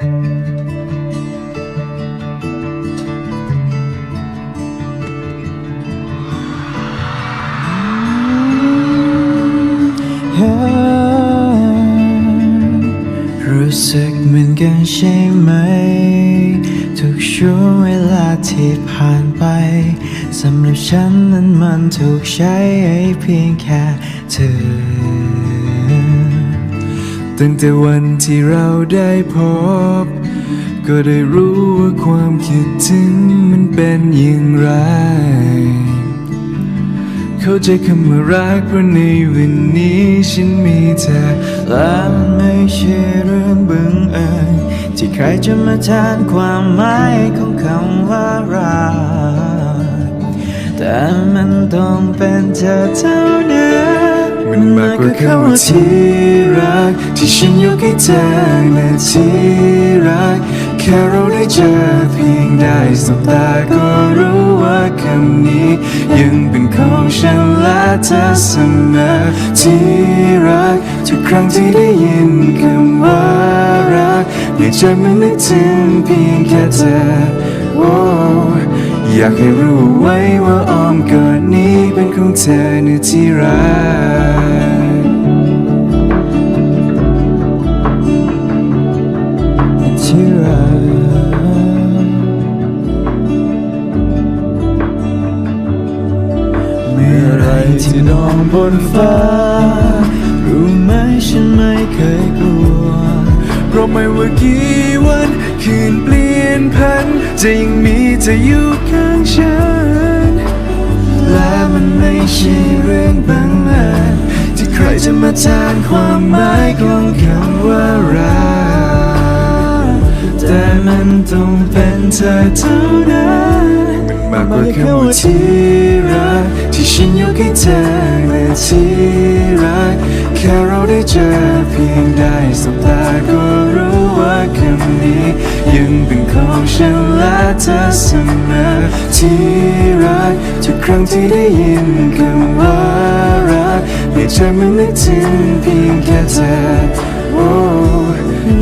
รู้สึกเหมือนกันใช่ไหม ทุกช่วงเวลาที่ผ่านไปสำหรับฉันนั้นมันถูกใช้เพียงแค่เธอ ตั้งแต่วันที่เราได้พบ ก็ได้รู้ว่าความคิดถึงมันเป็นอย่างไร เข้าใจคำว่ารักเพราะในวันนี้ฉันมีเธอและมันไม่ใช่เรื่องบังเอิญที่ใครจะมาแทนความหมายของคำว่ารักแต่มันต้องเป็นเธอเท่านั้น มันมากกว่าคำว่าที่รัก ที่ฉันยกให้เธอนะที่รัก แค่เราได้เจอเพียงได้สบตาก็รู้ว่าคำนี้ ยังเป็นของฉันและเธอเสมอที่รัก ทุกครั้งที่ได้ยินคำว่ารักในใจมันนึกถึงเพียงแค่เธอโอ้อยากให้รู้ไว้ว่าอ้อมกอดนี้เป็นของเธอนะที่รัก ที่นอนบนฟ้า รู้ไหมฉันไม่เคยกลัว เพราะไม่ว่ากี่วัน คืนเปลี่ยนพัน จะยังมีเธออยู่ข้างฉัน และมันไม่ใช่เรื่องบังเอิญที่ใครจะมาแทนความหมายของคำว่ารักแต่มันต้องเป็นเธอเท่านั้น มากกว่าคำว่าที่รักที่ฉันยกให้เธอและที่รักแค่เราได้เจอเพียงได้สบตาก็รู้ว่าคำนี้ ยังเป็นของฉันและเธอเสมอที่รักทุกครั้งที่ได้ยินคำว่ารักในใจมันนึกถึงเพียงแค่เธอโอ้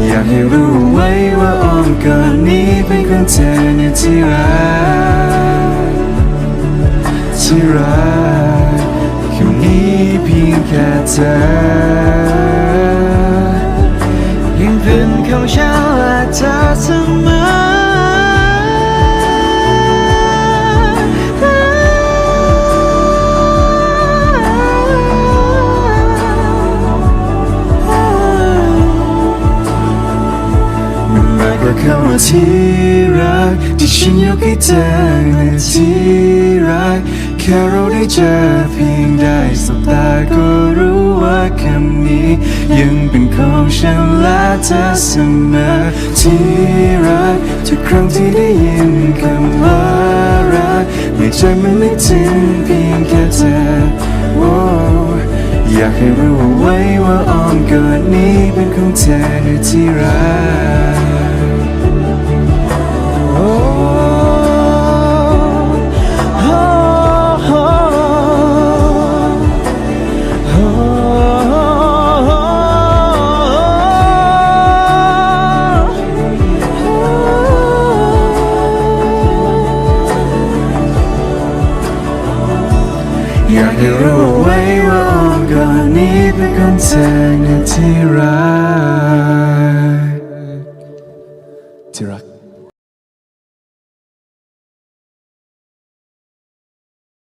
อยากให้รู้ไว้ว่าอ้อมกอดนี้เป็นของเธอในที่รัก ที่รักที่ฉันยกให้เธอนะที่รักแค่เราได้เจอเพียงได้สบตาก็รู้ว่าคำนี้ ยังเป็นของฉันและเธอเสมอที่รักทุกครั้งที่ได้ยินคำว่ารักในใจมันนึกถึงเพียงแค่เธอโอ้อยากให้รู้ไว้ว่าอ้อมกอดนี้เป็นของเธอนะที่รัก อยากให้รู้ไว้ว่าอ้อมกอดนี้เป็นของเธอนะที่รักที่รัก